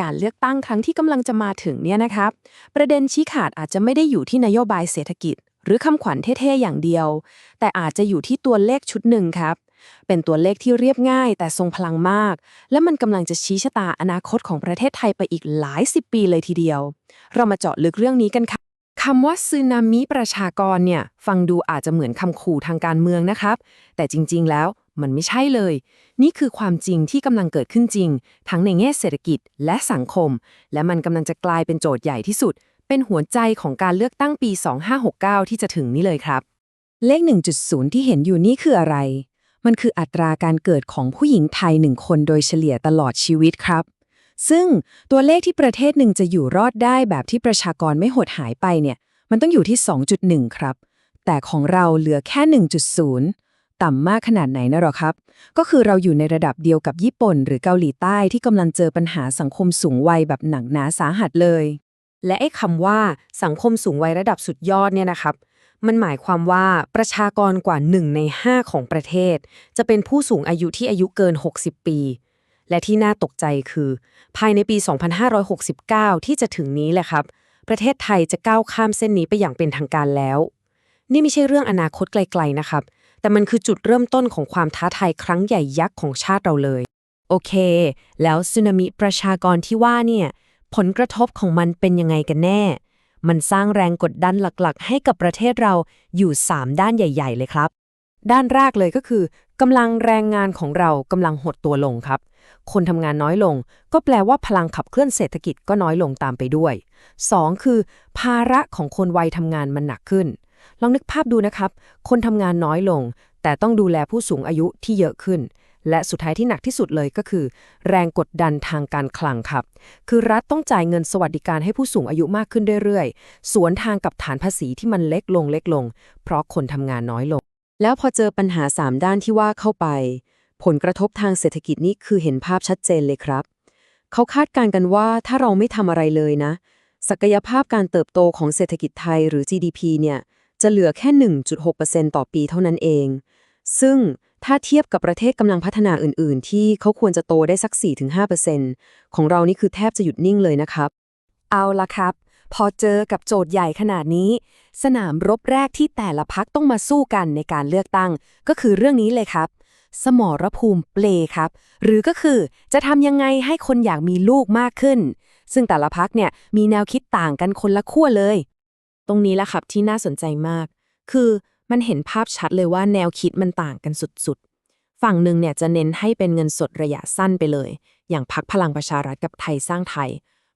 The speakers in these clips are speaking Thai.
การเลือกตั้งครั้งที่กำลังจะมาถึงเนี่ยนะครับ ประเด็นชี้ขาดอาจจะไม่ได้อยู่ที่นโยบายเศรษฐกิจ หรือคำขวัญเท่ๆอย่างเดียว แต่อาจจะอยู่ที่ตัวเลขชุดหนึ่งครับ เป็นตัวเลขที่เรียบง่าย แต่ทรงพลังมาก และมันกำลังจะชี้ชะตาอนาคตของประเทศไทยไปอีกหลายสิบปีเลยทีเดียว เรามาเจาะลึกเรื่องนี้กันค่ะคำว่าซึนามิประชากรเนี่ย ฟังดูอาจจะเหมือนคำขู่ทางการเมืองนะครับ แต่จริง ๆ แล้ว มันไม่ใช่เลย นี่คือความจริงที่กำลังเกิดขึ้นจริง ทั้งในแง่เศรษฐกิจและสังคม และมันกำลังจะกลายเป็นโจทย์ใหญ่ที่สุด เป็นหัวใจของการเลือกตั้งปี 2569 ที่จะถึงนี้เลยครับ เลข 1.0 ที่เห็นอยู่นี่คืออะไร มันคืออัตราการเกิดของผู้หญิงไทยหนึ่งคนโดยเฉลี่ยตลอดชีวิตครับ ซึ่งตัวเลขที่ประเทศหนึ่งจะอยู่รอดได้แบบที่ประชากรไม่หดหายไปเนี่ย มันต้องอยู่ที่ 2.1 ครับ แต่ของเราเหลือแค่ 1.0 ต่ำมากขนาดไหนนะหรอครับ ก็คือเราอยู่ในระดับเดียวกับญี่ปุ่น หรือเกาหลีใต้ที่กำลังเจอปัญหาสังคมสูงวัยแบบหนักหนาสาหัสเลย และไอ้คำว่าสังคมสูงวัยระดับสุดยอดเนี่ยนะครับ มันหมายความว่าประชากรกว่า 1 ใน 5 ของประเทศ จะเป็นผู้สูงอายุที่อายุเกิน 60 ปี และที่น่าตกใจคือ ภายในปี 2569 ที่จะถึงนี้แหละครับ ประเทศไทยจะก้าวข้ามเส้นนี้ไปอย่างเป็นทางการแล้วนี่ไม่ใช่เรื่องอนาคตไกล ๆ นะครับ แต่มันคือจุดเริ่มต้นของความท้าทายครั้งใหญ่ยักษ์ของชาติเราเลย โอเค แล้วสึนามิประชากรที่ว่าเนี่ย ผลกระทบของมันเป็นยังไงกันแน่ มันสร้างแรงกดดันหลักๆ ให้กับประเทศเราอยู่ 3 ด้านใหญ่ ๆ เลยครับ ด้านแรกเลยก็คือกำลังแรงงานของเรากำลังหดตัวลงครับ คนทำงานน้อยลง ก็แปลว่าพลังขับเคลื่อนเศรษฐกิจก็น้อยลงตามไปด้วย 2. คือ ภาระของคนวัยทำงานมันหนักขึ้น ลองนึกภาพดูนะครับ คนทำงานน้อยลง แต่ต้องดูแลผู้สูงอายุที่เยอะขึ้น และสุดท้ายที่หนักที่สุดเลยก็คือ แรงกดดันทางการคลังครับ คือรัฐต้องจ่ายเงินสวัสดิการให้ผู้สูงอายุมากขึ้นเรื่อยๆ สวนทางกับฐานภาษีที่มันเล็กลงเล็กลง เพราะคนทำงานน้อยลง แล้วพอเจอปัญหา 3 ด้านที่ว่าเข้าไป ผลกระทบทางเศรษฐกิจนี่คือเห็นภาพชัดเจนเลยครับ เขาคาดการณ์กันว่าถ้าเราไม่ทำอะไรเลยนะศักยภาพการเติบโตของเศรษฐกิจไทยหรือ GDP เนี่ย จะเหลือแค่ 1.6%ต่อปีเท่านั้นเอง ซึ่งถ้าเทียบกับประเทศกำลังพัฒนาอื่น ๆ ที่เขาควรจะโตได้สัก 4-5%ของเรานี่คือแทบจะหยุดนิ่งเลยนะครับ เอาละครับ พอเจอกับโจทย์ใหญ่ขนาดนี้ สนามรบแรกที่แต่ละพักต้องมาสู้กันในการเลือกตั้ง ก็คือเรื่องนี้เลยครับ สมรภูมิเปลครับ หรือก็คือจะทำยังไงให้คนอยากมีลูกมากขึ้น ซึ่งแต่ละพักเนี่ยมีแนวคิดต่างกันคนละขั้วเลย ตรงนี้แหละครับที่น่าสนใจมาก คือมันเห็นภาพชัดเลยว่าแนวคิดมันต่างกันสุดๆ ฝั่งหนึ่งเนี่ยจะเน้นให้เป็นเงินสดระยะสั้นไปเลย อย่างพักพลังประชารัฐกับไทยสร้างไทย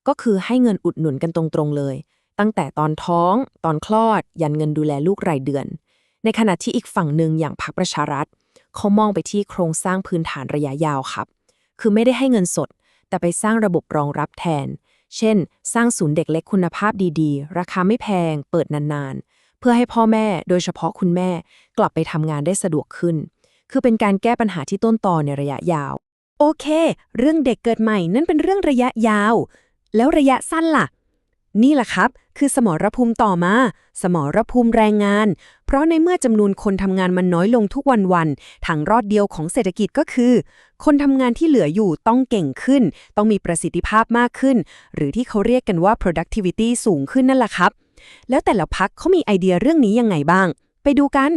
ก็คือให้เงินอุดหนุนกันตรงๆเลย ตั้งแต่ตอนท้อง ตอนคลอด ยันเงินดูแลลูกรายเดือน ในขณะที่อีกฝั่งหนึ่งอย่างพักประชารัฐเขามองไปที่โครงสร้างพื้นฐานระยะยาวครับ คือไม่ได้ให้เงินสด แต่ไปสร้างระบบรองรับแทน เช่น สร้างศูนย์เด็กเล็กคุณภาพดีๆ ราคาไม่แพง เปิดนานๆ เพื่อให้พ่อแม่โดยเฉพาะคุณแม่กลับไปทำงานได้สะดวกขึ้น คือเป็นการแก้ปัญหาที่ต้นตอในระยะยาว โอเค เรื่องเด็กเกิดใหม่นั่นเป็นเรื่องระยะยาว แล้วระยะสั้นล่ะ นี่แหละครับ คือสมรภูมิต่อมา สมรภูมิแรงงาน เพราะในเมื่อจำนวนคนทำงานมันน้อยลงทุกวันวันๆทางรอดเดียวของเศรษฐกิจก็คือ คนทำงานที่เหลืออยู่ต้องเก่งขึ้น ต้องมีประสิทธิภาพมากขึ้น หรือที่เขาเรียกกันว่า productivity สูงขึ้นนั่นแหละครับ แล้วแต่ละพักเขามีไอเดียเรื่องนี้ยังไงบ้าง ไปดูกัน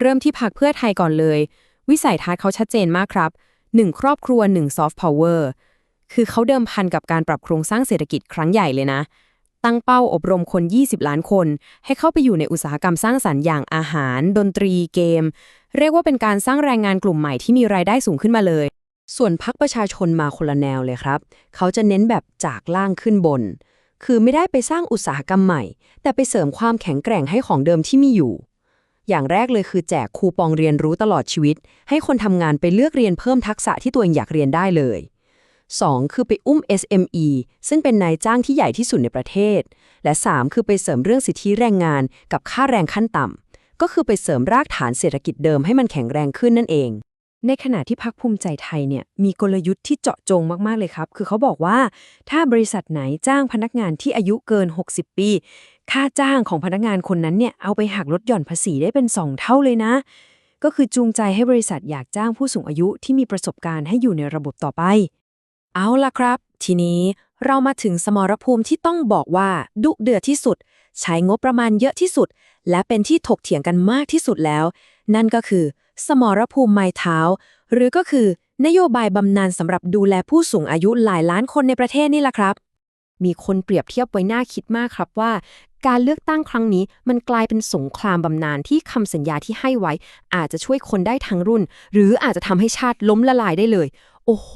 เริ่มที่พักเพื่อไทยก่อนเลย วิสัยทัศน์เขาชัดเจนมากครับ1ครอบครัว1 soft power คือเขาเดิมพันกับการปรับโครงสร้างเศรษฐกิจครั้งใหญ่เลยนะ ตั้งเป้าอบรมคน 20 ล้านคน ให้เข้าไปอยู่ในอุตสาหกรรมสร้างสรรค์อย่างอาหาร ดนตรีเกม เรียกว่าเป็นการสร้างแรงงานกลุ่มใหม่ที่มีรายได้สูงขึ้นมาเลย ส่วนพักประชาชนมาคนละแนวเลยครับ เขาจะเน้นแบบจากล่างขึ้นบน คือไม่ได้ไปสร้างอุตสาหกรรมใหม่ แต่ไปเสริมความแข็งแกร่งให้ของเดิมที่มีอยู่ อย่างแรกเลยคือแจกคูปองเรียนรู้ตลอดชีวิต ให้คนทำงานไปเลือกเรียนเพิ่มทักษะที่ตัวเองอยากเรียนได้เลย 2. คือไปอุ้ม SME ซึ่งเป็นนายจ้างที่ใหญ่ที่สุดในประเทศ และ 3. คือไปเสริมเรื่องสิทธิแรงงานกับค่าแรงขั้นต่ำ ก็คือไปเสริมรากฐานเศรษฐกิจเดิมให้มันแข็งแรงขึ้นนั่นเอง ในขณะที่พักภูมิใจไทยเนี่ยมีกลยุทธ์ที่เจาะจงมาก ๆ เลยครับ คือเขาบอกว่าถ้าบริษัทไหนจ้างพนักงานที่อายุเกิน 60 ปี ค่าจ้างของพนักงานคนนั้นเนี่ยเอาไปหักลดหย่อนภาษีได้เป็น 2 เท่าเลยนะก็คือจูงใจให้บริษัทอยากจ้างผู้สูงอายุที่มีประสบการณ์ให้อยู่ในระบบต่อไป เอาล่ะครับ ทีนี้เรามาถึงสมรภูมิที่ต้องบอกว่าดุเดือดที่สุด ใช้งบประมาณเยอะที่สุด และเป็นที่ถกเถียงกันมากที่สุดแล้ว นั่นก็คือ สมรภูมิไม้เท้า หรือก็คือนโยบายบำนาญสำหรับดูแลผู้สูงอายุหลายล้านคนในประเทศนี่แหละครับ มีคนเปรียบเทียบไว้น่าคิดมากครับว่า การเลือกตั้งครั้งนี้มันกลายเป็นสงครามบำนาญที่คำสัญญาที่ให้ไว้ อาจจะช่วยคนได้ทั้งรุ่น หรืออาจจะทำให้ชาติล้มละลายได้เลย โอ้โห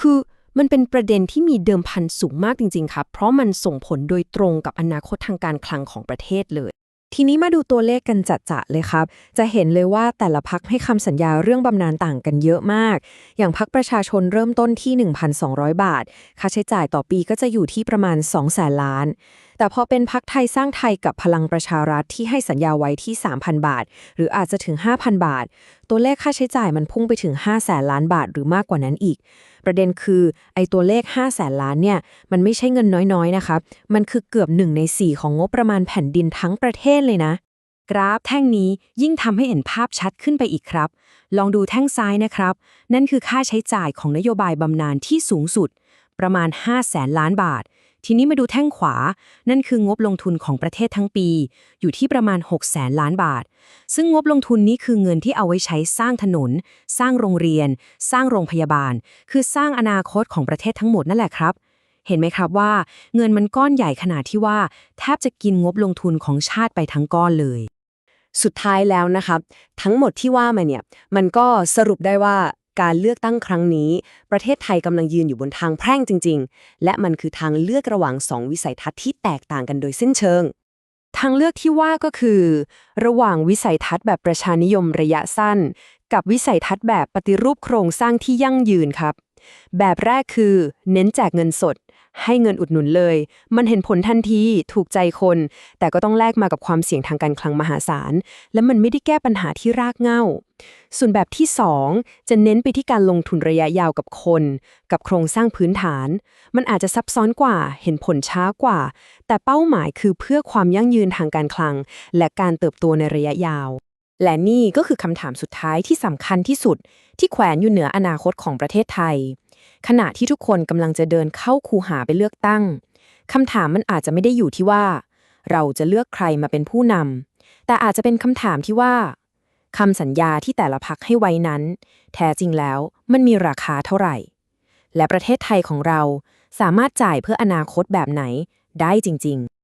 คือมันเป็นประเด็นที่มีเดิมพันสูงมากจริง ๆ ครับ เพราะมันส่งผลโดยตรงกับอนาคตทางการคลังของประเทศเลย ทีนี้มาดูตัวเลขกันจัดๆเลยครับ จะเห็นเลยว่าแต่ละพักให้คำสัญญาเรื่องบำนาญต่างกันเยอะมาก อย่างพักประชาชนเริ่มต้นที่ 1,200 บาท ค่าใช้จ่ายต่อปีก็จะอยู่ที่ประมาณ2แสนล้านแต่พอเป็นพักไทยสร้างไทยกับพลังประชารัฐที่ให้สัญญาไว้ที่ 3,000 บาท หรืออาจจะถึง 5,000 บาท ตัวเลขค่าใช้จ่ายมันพุ่งไปถึง5แสนล้านบาทหรือมากกว่านั้นอีก ประเด็นคือไอ้ตัวเลข5แสนล้านเนี่ยมันไม่ใช่เงินน้อยๆนะครับมันคือเกือบ1ใน4 ของงบประมาณแผ่นดินทั้งประเทศเลยนะกราฟแท่งนี้ยิ่งทำให้เห็นภาพชัดขึ้นไปอีกครับ ลองดูแท่งซ้ายนะครับ นั่นคือค่าใช้จ่ายของนโยบายบำนาญที่สูงสุด ประมาณ5แสนล้านบาท ทีนี้มาดูแท่งขวา นั่นคืองบลงทุนของประเทศทั้งปี อยู่ที่ประมาณ6แสนล้านบาท ซึ่งงบลงทุนนี้คือเงินที่เอาไว้ใช้สร้างถนน สร้างโรงเรียน สร้างโรงพยาบาล คือสร้างอนาคตของประเทศทั้งหมดนั่นแหละครับ เห็นไหมครับว่า เงินมันก้อนใหญ่ขนาดที่ว่า แทบจะกินงบลงทุนของชาติไปทั้งก้อนเลย สุดท้ายแล้วนะครับ ทั้งหมดที่ว่ามาเนี่ย มันก็สรุปได้ว่า การเลือกตั้งครั้งนี้ ประเทศไทยกำลังยืนอยู่บนทางแพร่งจริง ๆ และมันคือทางเลือกระหว่างสองวิสัยทัศน์ที่แตกต่างกันโดยสิ้นเชิง ทางเลือกที่ว่าก็คือ ระหว่างวิสัยทัศน์แบบประชานิยมระยะสั้น กับวิสัยทัศน์แบบปฏิรูปโครงสร้างที่ยั่งยืนครับ แบบแรกคือ เน้นแจกเงินสด ให้เงินอุดหนุนเลย มันเห็นผลทันที ถูกใจคน แต่ก็ต้องแลกมากับความเสี่ยงทางการคลังมหาศาล และมันไม่ได้แก้ปัญหาที่รากเหง้า ส่วนแบบที่ 2 จะเน้นไปที่การลงทุนระยะยาวกับคน กับโครงสร้างพื้นฐาน มันอาจจะซับซ้อนกว่า เห็นผลช้ากว่า แต่เป้าหมายคือเพื่อความยั่งยืนทางการคลัง และการเติบโตในระยะยาว และนี่ก็คือคำถามสุดท้ายที่สำคัญที่สุด ที่แขวนอยู่เหนืออนาคตของประเทศไทย ขณะที่ทุกคนกำลังจะเดินเข้าคูหาไปเลือกตั้งคำถามมันอาจจะไม่ได้อยู่ที่ว่า เราจะเลือกใครมาเป็นผู้นำแต่อาจจะเป็นคำถามที่ว่าคำสัญญาที่แต่ละพักให้ไว้นั้น แท้จริงแล้วมันมีราคาเท่าไหร่ และประเทศไทยของเราสามารถจ่ายเพื่ออนาคตแบบไหนได้จริง ๆ